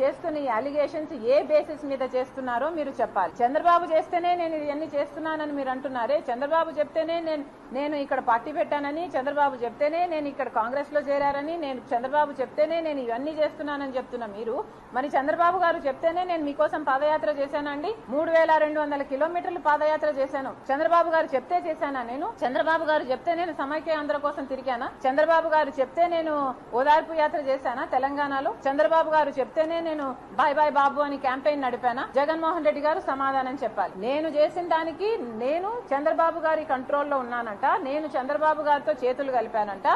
చేస్తున్న ఈ అలిగేషన్స్ ఏ బేసిస్ మీద చేస్తున్నారో మీరు చెప్పాలి. చంద్రబాబు చేస్తేనే నేను ఇవన్నీ చేస్తున్నానని మీరు అంటున్నారే. చంద్రబాబు చెప్తేనే నేను నేను ఇక్కడ పార్టీ పెట్టానని చంద్రబాబు చెప్తేనే నేను ఇక్కడ కాంగ్రెస్లో చేరారని నేను చంద్రబాబు చెప్తేనే నేను ఇవన్నీ చేస్తున్నానని చెప్తున్నా మీరు. మరి చంద్రబాబు గారు చెప్తేనే నేను మీకోసం పాదయాత్ర చేశానండి మూడు వేల రెండు వందల కిలోమీటర్లు పాదయాత్ర చేశాను. చంద్రబాబు గారు చెప్తే చేశానా నేను? చంద్రబాబు గారు చెప్తే నేను సమైక్య ఆంధ్ర కోసం తిరిగానా? చంద్రబాబు గారు చెప్తే నేను ఓదార్పు యాత్ర చేశానా తెలంగాణలో? చంద్రబాబు గారు చెప్తేనే నేను బాయ్ బాయ్ బాబు అని క్యాంపెయిన్ నడిపానా? జగన్మోహన్ రెడ్డి గారు సమాధానం చెప్పాలి. నేను చేసిన దానికి నేను చంద్రబాబు గారి కంట్రోల్లో ఉన్నానంట నేను చంద్రబాబు గారితో చేతులు కలిపానంట.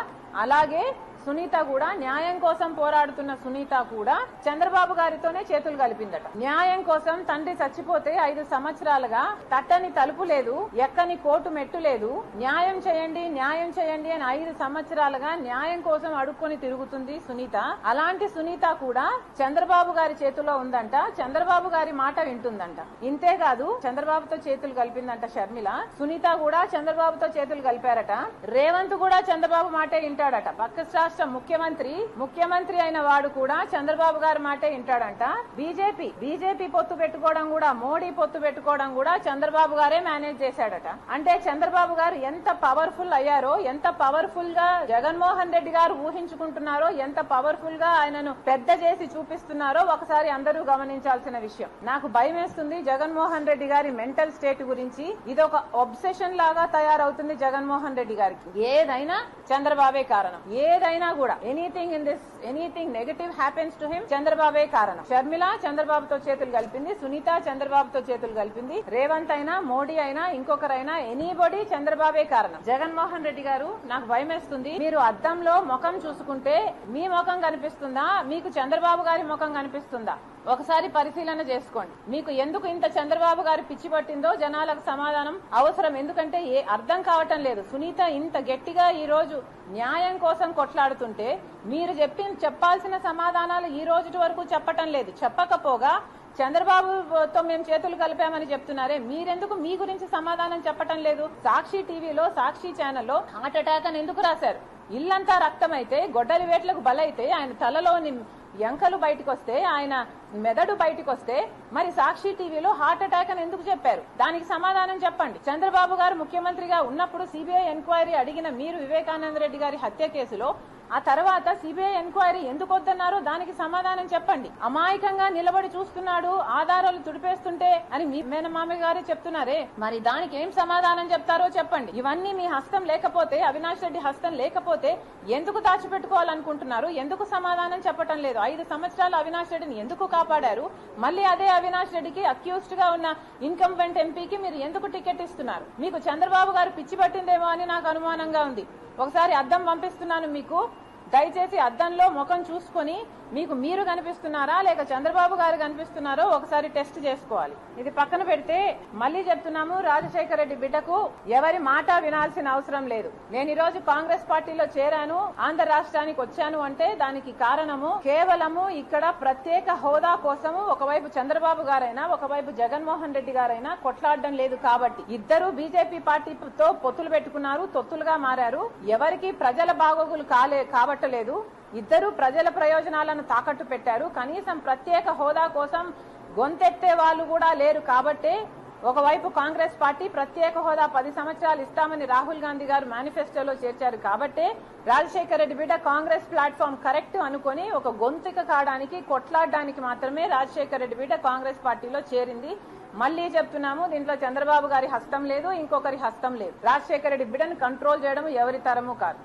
అలాగే సునీత కూడా న్యాయం కోసం పోరాడుతున్న సునీత కూడా చంద్రబాబు గారితోనే చేతులు కలిపిందట. న్యాయం కోసం తండ్రి చచ్చిపోతే ఐదు సంవత్సరాలుగా తట్టని తలుపు లేదు ఎక్కని కోటు మెట్టు లేదు. న్యాయం చేయండి న్యాయం చేయండి అని ఐదు సంవత్సరాలుగా న్యాయం కోసం అడుక్కొని తిరుగుతుంది సునీత. అలాంటి సునీత కూడా చంద్రబాబు గారి చేతిలో ఉందంట చంద్రబాబు గారి మాట వింటుందంట. ఇంతేకాదు చంద్రబాబుతో చేతులు కలిపిందంట షర్మిల. సునీత కూడా చంద్రబాబుతో చేతులు కలిపారట. రేవంత్ కూడా చంద్రబాబు మాటే వింటాడట. పక్క రాష్ట్ర ముఖ్యమంత్రి ముఖ్యమంత్రి అయిన వాడు కూడా చంద్రబాబు గారి మాటే వింటాడంట. బీజేపీ బీజేపీ పొత్తు పెట్టుకోవడం కూడా మోడీ పొత్తు పెట్టుకోవడం కూడా చంద్రబాబు గారే మేనేజ్ చేశాడట. అంటే చంద్రబాబు గారు ఎంత పవర్ఫుల్ అయ్యారో ఎంత పవర్ఫుల్గా జగన్మోహన్ రెడ్డి గారు ఊహించుకుంటున్నారో ఎంత పవర్ఫుల్గా ఆయనను పెద్ద చేసి చూపిస్తున్నారో ఒకసారి అందరూ గమనించాల్సిన విషయం. నాకు భయం వేస్తుంది జగన్మోహన్ రెడ్డి గారి మెంటల్ స్టేట్ గురించి. ఇది ఒక ఒబ్సెషన్ లాగా తయారవుతుంది జగన్మోహన్ రెడ్డి గారికి. ఏదైనా చంద్రబాబే కారణం. ఏదైనా కూడా anything in this anything negative happens to him చంద్రబాబే కారణం. షర్మిల చంద్రబాబుతో చేతులు కలిపింది సునీత చంద్రబాబుతో చేతులు కలిపింది రేవంత్ అయినా మోడీ అయినా ఇంకొకరైనా ఎనీబడి చంద్రబాబే కారణం. జగన్మోహన్ రెడ్డి గారు నాకు భయమేస్తుంది మీరు అద్దంలో ముఖం చూసుకుంటే మీ ముఖం కనిపిస్తుందా మీకు చంద్రబాబు గారి ముఖం కనిపిస్తుందా? ఒకసారి పరిశీలన చేసుకోండి. మీకు ఎందుకు ఇంత చంద్రబాబు గారు పిచ్చి పట్టిందో జనాలకు సమాధానం అవసరం. ఎందుకంటే ఏ అర్థం కావటం లేదు. సునీత ఇంత గట్టిగా ఈ రోజు న్యాయం కోసం కొట్లాడుతుంటే మీరు చెప్పి చెప్పాల్సిన సమాధానాలు ఈ రోజు వరకు చెప్పటం లేదు. చెప్పకపోగా చంద్రబాబుతో మేము చేతులు కలిపామని చెప్తున్నారే. మీరెందుకు మీ గురించి సమాధానం చెప్పటం లేదు? సాక్షి టీవీలో సాక్షి ఛానల్లో హార్ట్ అటాక్ అని ఎందుకు రాశారు? ఇల్లంతా రక్తమైతే గొడ్డలి వేట్లకు బలైతే ఆయన తలలోని ఎంకలు బయటకు వస్తే ఆయన మెదడు బయటకు వస్తే మరి సాక్షి టీవీలో హార్ట్ అటాక్ అని ఎందుకు చెప్పారు? దానికి సమాధానం చెప్పండి. చంద్రబాబు గారు ముఖ్యమంత్రిగా ఉన్నప్పుడు సిబిఐ ఎంక్వైరీ అడిగిన మీరు వివేకానంద రెడ్డి గారి హత్య కేసులో ఆ తర్వాత సిబిఐ ఎంక్వైరీ ఎందుకు వద్దన్నారో దానికి సమాధానం చెప్పండి. అమాయకంగా నిలబడి చూస్తున్నాడు ఆధారాలు తుడిపేస్తుంటే అని మీ మేనమామ గారే చెప్తున్నారే. మరి దానికి ఏం సమాధానం చెప్తారో చెప్పండి. ఇవన్నీ మీ హస్తం లేకపోతే అవినాష్ రెడ్డి హస్తం లేకపోతే ఎందుకు దాచిపెట్టుకోవాలనుకుంటున్నారు? ఎందుకు సమాధానం చెప్పటం లేదు? ఐదు సంవత్సరాలు అవినాష్ రెడ్డిని ఎందుకు కాపాడారు? మళ్ళీ అదే అవినాష్ రెడ్డికి అక్యూస్డ్గా ఉన్న ఇన్కంబెంట్ ఎంపీకి మీరు ఎందుకు టికెట్ ఇస్తున్నారు? మీకు చంద్రబాబు గారు పిచ్చి పట్టిందేమో అని నాకు అనుమానంగా ఉంది. ఒకసారి అద్దం పంపిస్తున్నాను మీకు. దయచేసి అద్దంలో ముఖం చూసుకొని మీకు మీరు కనిపిస్తున్నారా లేక చంద్రబాబు గారు కనిపిస్తున్నారో ఒకసారి టెస్ట్ చేసుకోవాలి. ఇది పక్కన పెడితే మళ్ళీ చెప్తున్నాము రాజశేఖర రెడ్డి బిడ్డకు ఎవరి మాట వినాల్సిన అవసరం లేదు. నేను ఈ రోజు కాంగ్రెస్ పార్టీలో చేరాను ఆంధ్ర రాష్ట్రానికి వచ్చాను అంటే దానికి కారణము కేవలము ఇక్కడ ప్రత్యేక హోదా కోసము ఒకవైపు చంద్రబాబు గారైనా ఒకవైపు జగన్మోహన్ రెడ్డి గారైనా కొట్లాడడం లేదు కాబట్టి. ఇద్దరు బీజేపీ పార్టీతో పొత్తులు పెట్టుకున్నారు తొత్తులుగా మారారు. ఎవరికి ప్రజల బాగోగులు కాలే కాబట్టలేదు. ఇద్దరు ప్రజల ప్రయోజనాలను తాకట్టు పెట్టారు. కనీసం ప్రత్యేక హోదా కోసం గొంతెత్తే వాళ్ళు కూడా లేరు కాబట్టే ఒకవైపు కాంగ్రెస్ పార్టీ ప్రత్యేక హోదా పది సంవత్సరాలు ఇస్తామని రాహుల్ గాంధీ గారు మేనిఫెస్టోలో చేర్చారు కాబట్టే రాజశేఖర రెడ్డి బిడ్డ కాంగ్రెస్ ప్లాట్ఫామ్ కరెక్ట్ అనుకుని ఒక గొంతుక కావడానికి కొట్లాడడానికి మాత్రమే రాజశేఖర రెడ్డి బిడ్డ కాంగ్రెస్ పార్టీలో చేరింది. మళ్ళీ చెప్తున్నాము దీంట్లో చంద్రబాబు గారి హస్తం లేదు ఇంకొకరి హస్తం లేదు. రాజశేఖర రెడ్డి బిడ్డను కంట్రోల్ చేయడం ఎవరి తరము కాదు.